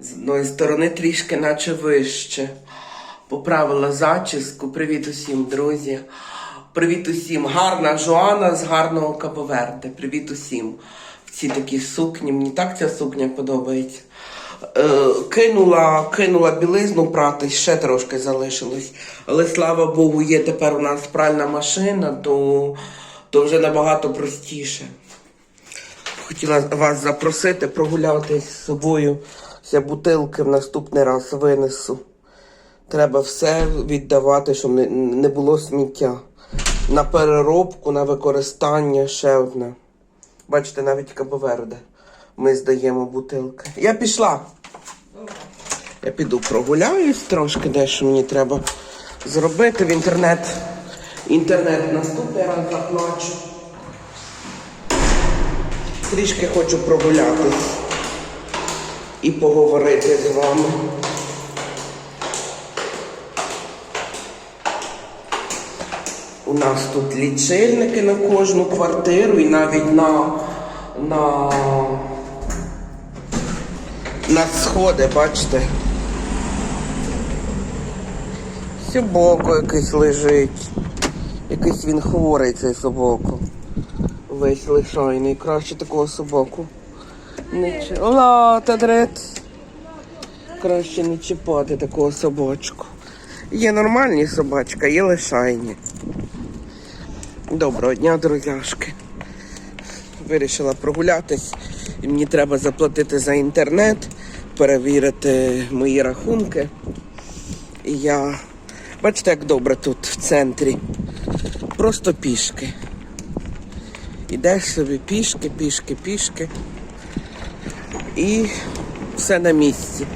З одної сторони трішки наче вище. Поправила зачіску. Привіт усім, друзі. Привіт усім. Гарна Жоана з гарного Кабоверде. Привіт усім. В цій такій сукні. Мені так ця сукня подобається. Е, кинула, кинула білизну прати, ще трошки залишилось. Але слава Богу, є тепер у нас пральна машина, то, то вже набагато простіше. Хотіла вас запросити прогулятись з собою. Я бутилки в наступний раз винесу. Треба все віддавати, щоб не, було сміття. На переробку, на використання ще одне. Бачите, навіть кабоверде. Ми здаємо бутилки. Я пішла. Я піду прогуляюсь трошки, дещо мені треба зробити в інтернет. Інтернет наступний раз заплачу. Трішки хочу прогулятись і поговорити з вами. У нас тут лічильники на кожну квартиру і навіть на, на, на сходи, бачите. Собако якийсь лежить. Якийсь він хворий цей собако. Весь лишайний. Краще такого собаку. Не чи... Та дрет. Краще не чіпати такого собачку. Є нормальні собачка, є лишайні. Доброго дня, друзяшки. Вирішила прогулятись і мені треба заплатити за інтернет, перевірити мої рахунки. І я. Бачите, як добре тут в центрі. Просто пішки. Ідеш собі пішки, пішки, пішки. І все на місці.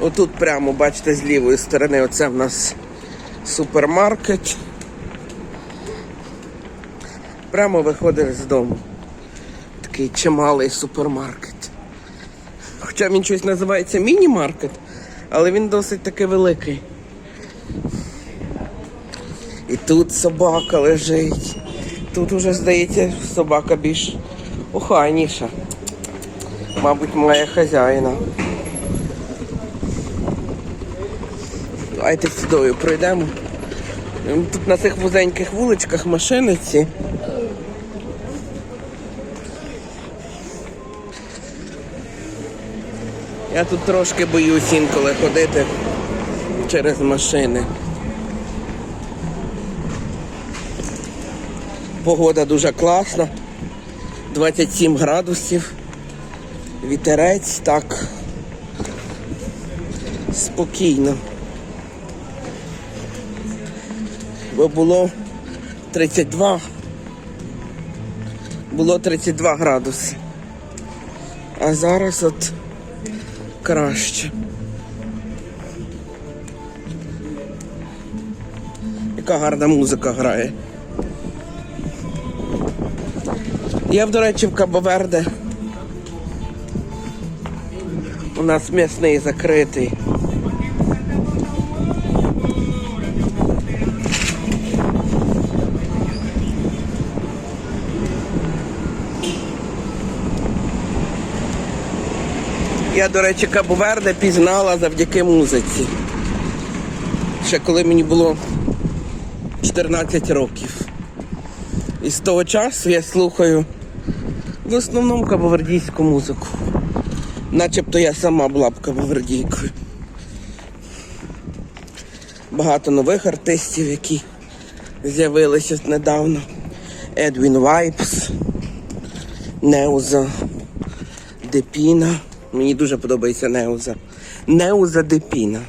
Отут прямо, бачите, з лівої сторони, оце в нас супермаркет. Прямо виходиш з дому. Такий чималий супермаркет. Хоча він щось називається міні-маркет, але він досить таки великий. І тут собака лежить. Тут уже, здається, собака більш охайніша. Мабуть, має хазяїна. Давайте сюдою пройдемо. Тут на цих вузеньких вуличках машини ці. Я тут трошки боюсь інколи ходити через машини. Погода дуже класна. 27 градусів. Вітерець так спокійно. Бо було 32. Було 32 градуси. А зараз от краще. Яка гарна музика грає. Я, до речі, в Кабоверде. У нас м'ясний закритий. Я, до речі, Кабоверде пізнала завдяки музиці. Ще коли мені було 14 років. І з того часу я слухаю в основному кабовердійську музику. Начебто я сама була б кабовердійкою. Багато нових артистів, які з'явилися недавно. Едвін Вайпс, Неуза, Депіна. Мені дуже подобається Неуза. Неуза Депіна.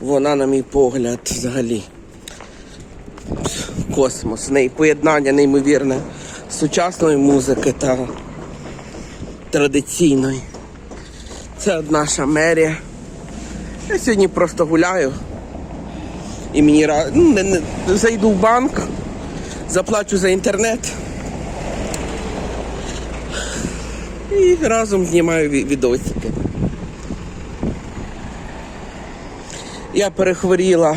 Вона, на мій погляд, взагалі космос. Неї поєднання неймовірне сучасної музики та традиційної. Це наша мерія. Я сьогодні просто гуляю. І мені ну, не, не, зайду в банк, заплачу за інтернет. І разом знімаю відосики. Я перехворіла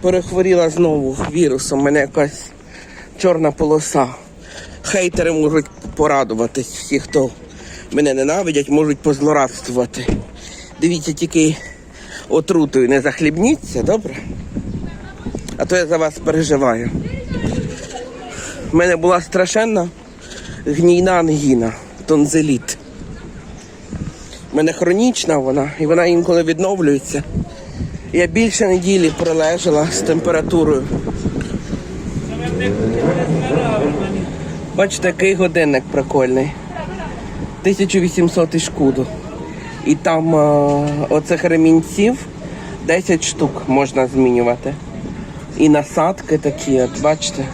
перехворіла знову вірусом. Мене якась чорна полоса. Хейтери можуть порадуватись. Всі, хто мене ненавидять, можуть позлорадствувати. Дивіться, тільки отрутою не захлібніться, добре? А то я за вас переживаю. У мене була страшенна гнійна ангіна, тонзиліт. У мене хронічна вона, і вона інколи відновлюється. Я більше неділі пролежала з температурою. Бачите, який годинник прикольний. 1800 шкуду. І там е, оцих ремінців 10 штук можна змінювати. І насадки такі, от бачите.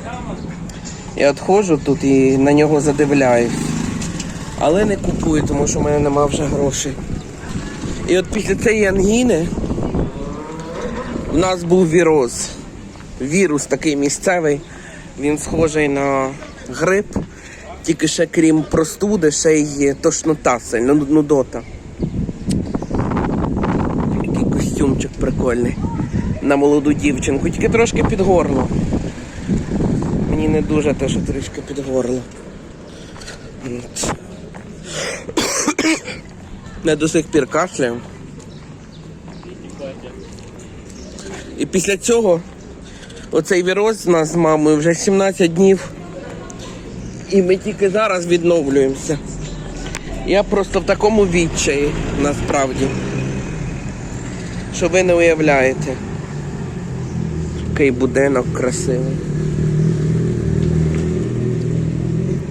Я от тут і на нього задивляюсь. Але не купую, тому що в мене нема вже грошей. І от після цієї ангіни у нас був віроз. Вірус такий місцевий. Він схожий на грип, тільки ще крім простуди, ще й тошнота сильна, ну- нудота. Який костюмчик прикольний. На молоду дівчинку, тільки трошки під горло. Мені не дуже те, що трішки під горло. Я до сих пір кашляю. І після цього оцей віроз з нас з мамою вже 17 днів. І ми тільки зараз відновлюємося. Я просто в такому відчаї насправді. Що ви не уявляєте. Який будинок красивий.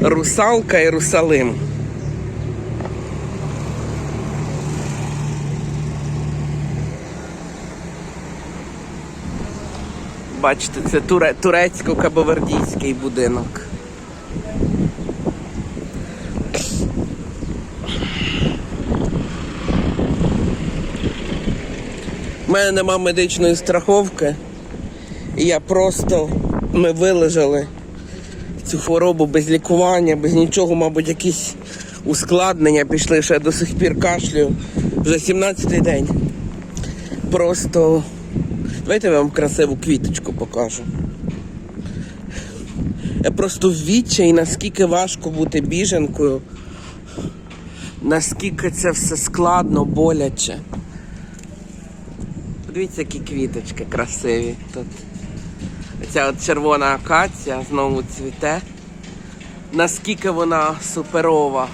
Русалка Єрусалим. Бачите, це туре, турецько-кабовердійський будинок. У мене нема медичної страховки. І я просто ми вилежали цю хворобу без лікування, без нічого, мабуть, якісь ускладнення пішли, що я до сих пір кашлюю. Вже 17-й день. Просто давайте я вам красиву квіточку покажу. Я просто в наскільки важко бути біженкою, наскільки це все складно, боляче. Подивіться, які квіточки красиві тут. Ця от червона акація знову цвіте. Наскільки вона суперова.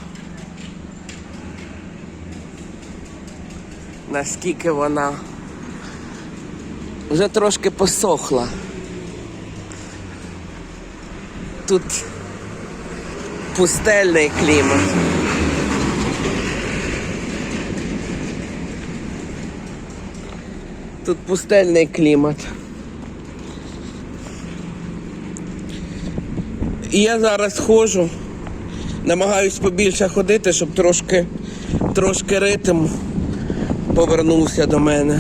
Наскільки вона вже трошки посохла. Тут пустельний клімат. Тут пустельний клімат. І я зараз ходжу, намагаюсь побільше ходити, щоб трошки, трошки ритм повернувся до мене.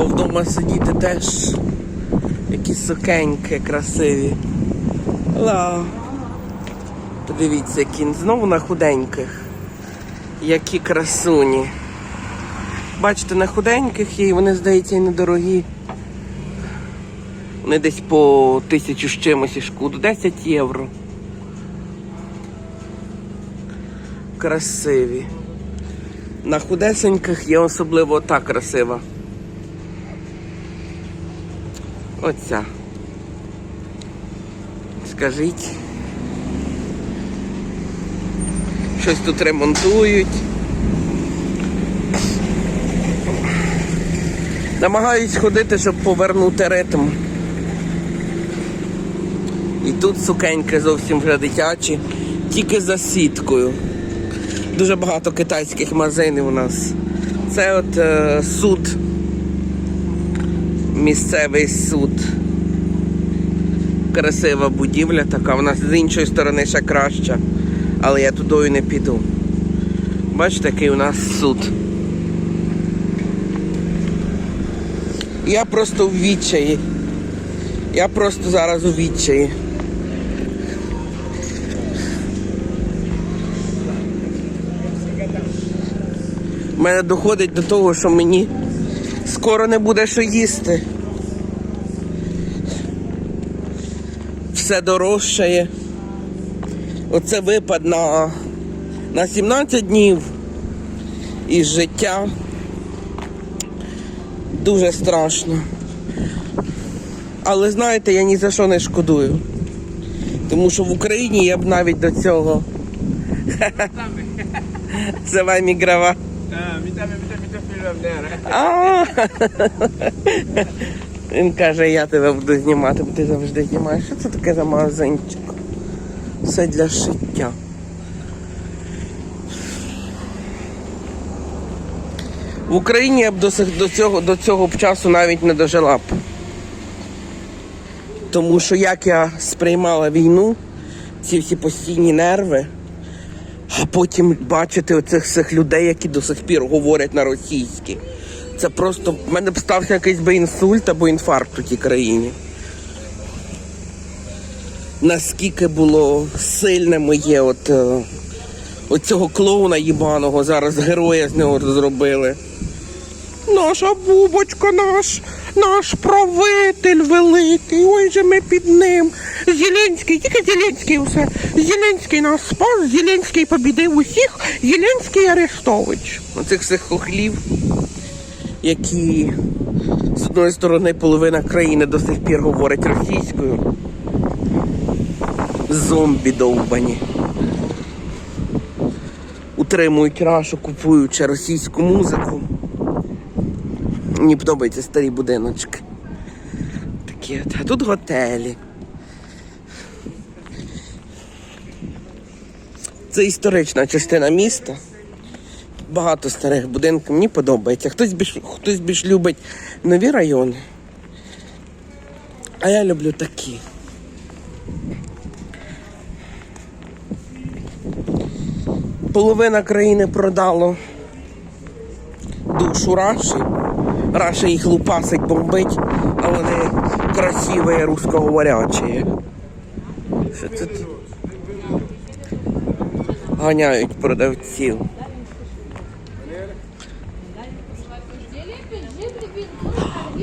Бо вдома сидіти теж якісь сукеньки красиві. Ла. Подивіться, які знову на худеньких. Які красуні. Бачите, на худеньких і вони, здається, і недорогі. Вони десь по тисячу з чимось і шкуду. 10 євро. Красиві. На худесеньких є особливо та красива. Оця. Скажіть. Щось тут ремонтують. Намагаюсь ходити, щоб повернути ритм. І тут сукеньки зовсім вже дитячі, тільки за сіткою. Дуже багато китайських магазинів у нас. Це от е, суд. Місцевий суд. Красива будівля така, вона з іншої сторони ще краща. Але я тудою не піду. Бачите, який у нас суд. Я просто в відчаї. Я просто зараз у відчаї. У мене доходить до того, що мені Скоро не буде що їсти. Все дорожчає. Оце випад на, на 17 днів із життя. Дуже страшно. Але знаєте, я ні за що не шкодую. Тому що в Україні я б навіть до цього. Це вам ігрова. А. Він каже, я тебе буду знімати, бо ти завжди знімаєш. Що це таке за магазинчик? Все для шиття. В Україні я б до, до, цього, до цього б часу навіть не дожила б. Тому що як я сприймала війну, ці всі постійні нерви, а потім бачити оцих всіх людей, які до сих пір говорять на російській. Це просто в мене б стався якийсь би інсульт або інфаркт у тій країні. Наскільки було сильне моє от, е, от цього клоуна їбаного, зараз героя з нього зробили. Наша бубочка, наш, наш правитель великий. Ой же ми під ним. Зеленський, тільки Зеленський усе. Зеленський нас спас, Зеленський побідив усіх, Зеленський Арестович. Оцих всіх хохлів, які з одної сторони половина країни до сих пір говорить російською. Зомбі довбані. Утримують рашу, купуючи російську музику. Мені подобаються старі будиночки. Такі от. А тут готелі. Це історична частина міста. Багато старих будинків. Мені подобається. Хтось більш, хтось більш любить нові райони. А я люблю такі. Половина країни продало душу Раші. Раша їх лупасить, бомбить, а вони красиві, русскоговорячі. Що це тут? Ганяють продавців.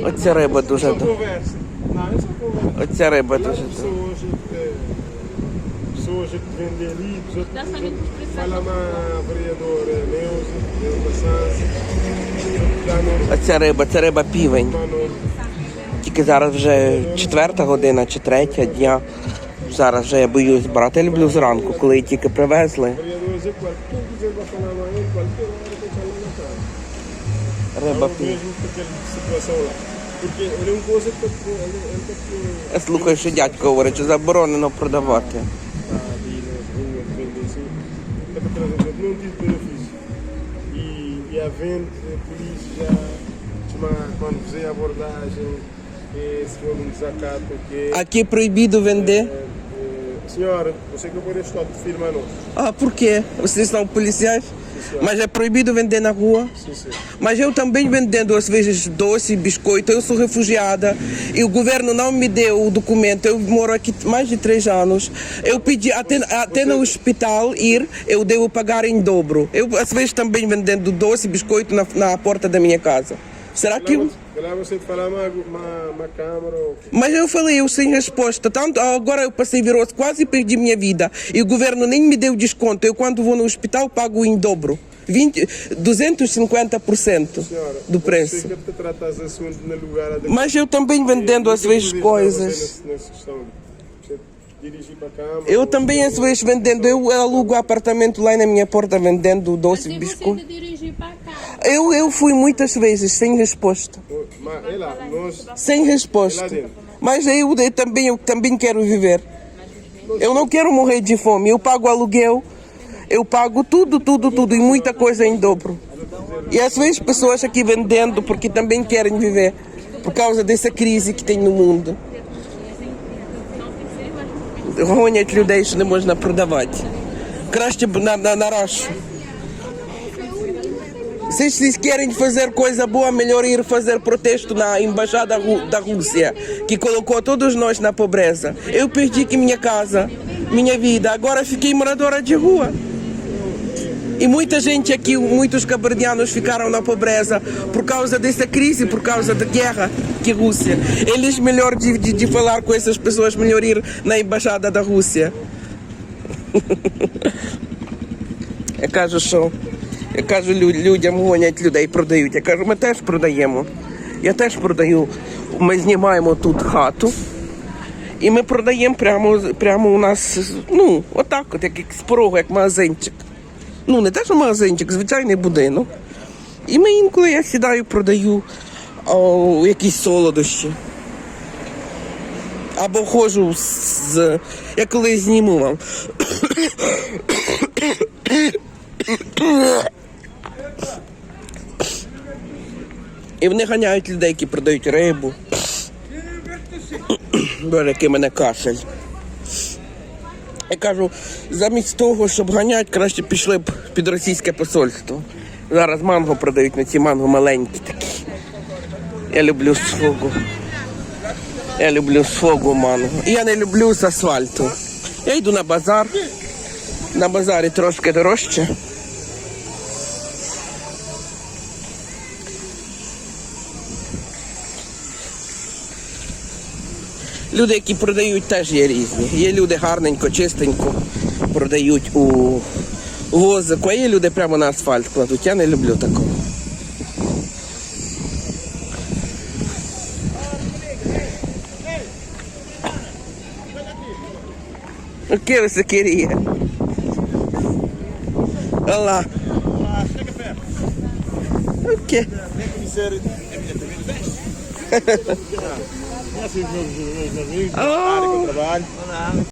Оця риба дуже. Оця риба дуже. Pessoas que pessoas que vendem livros, fala uma vereadora Neuza, Neuza Sanz, Dano, Оця риба, це риба півень. Тільки зараз вже четверта година чи третя дня. Зараз вже я боюсь брати. Я люблю зранку, коли її тільки привезли. e. Риба півень. um Я слухаю, що дядько говорить, що заборонено продавати. Assim, é não tive benefício. E, e havendo a polícia quando fizer a abordagem, eh, se for um desacato, que Aqui proibido vender? eh, eh, senhora, você que pode estar de firma não. Ah, por quê? Vocês são policiais? Mas é proibido vender na rua? Sim, sim. Mas eu também vendendo às vezes doce, biscoito. Eu sou refugiada e o governo não me deu o documento. Eu moro aqui mais de três anos. Eu pedi até, até no hospital ir, eu devo pagar em dobro. Eu às vezes também vendendo doce, biscoito na, na porta da minha casa. Será que eu... Lá você falar uma, uma, uma câmara ou Mas eu falei, eu sem resposta. Tanto agora eu passei virose, quase perdi minha vida. E o governo nem me deu desconto. Eu quando vou no hospital pago em dobro. 20, 250% senhora. do preço. Adequado. Mas eu também vendendo às vezes coisas. Dirigir para câmara. Eu também às vezes vendendo. Eu alugo apartamento lá na minha porta vendendo doce e biscoito. cá, Eu, eu fui muitas vezes sem resposta. Mas, é lá, nós. Sem resposta. Mas eu, eu também, eu também quero viver. Eu não quero morrer de fome. Eu pago aluguel, eu pago tudo, tudo, tudo e muita coisa em dobro. E às vezes pessoas aqui vendendo porque também querem viver por causa dessa crise que tem no mundo Гонять людей, що не можна продавати. Краще б на, на, на рашу. Se vocês querem fazer coisa boa, melhor ir fazer protesto na embaixada Ru- da Rússia, que colocou todos nós na pobreza. Eu perdi aqui minha casa, minha vida, agora fiquei moradora de rua. E muita gente aqui, muitos caberdianos ficaram na pobreza por causa dessa crise, por causa da guerra que Rússia. Eles melhor de, de, de falar com essas pessoas, melhor ir na embaixada da Rússia. Я кажу, що я кажу, людям гонять людей, продають. Я кажу, ми теж продаємо. Я теж продаю. Ми знімаємо тут хату. І ми продаємо прямо, прямо у нас, ну, отак, от, як з порогу, як магазинчик. Ну, не те, що магазинчик, звичайний будинок. І ми інколи я сідаю, продаю о, якісь солодощі. Або ходжу з. Я колись зніму вам. І вони ганяють людей, які продають рибу. Боже, який мене кашель. Я кажу, замість того, щоб ганяти, краще пішли б під російське посольство. Зараз манго продають, на ці манго маленькі такі. Я люблю свого. Я люблю сфогу манго. Я не люблю з асфальту. Я йду на базар. На базарі трошки дорожче. Люди, які продають, теж є різні. Є люди гарненько, чистенько продають у возику, а є люди прямо на асфальт кладуть. Я не люблю такого. O que você queria? assim os meus, meus amigos, oh. área que eu trabalho. Olá.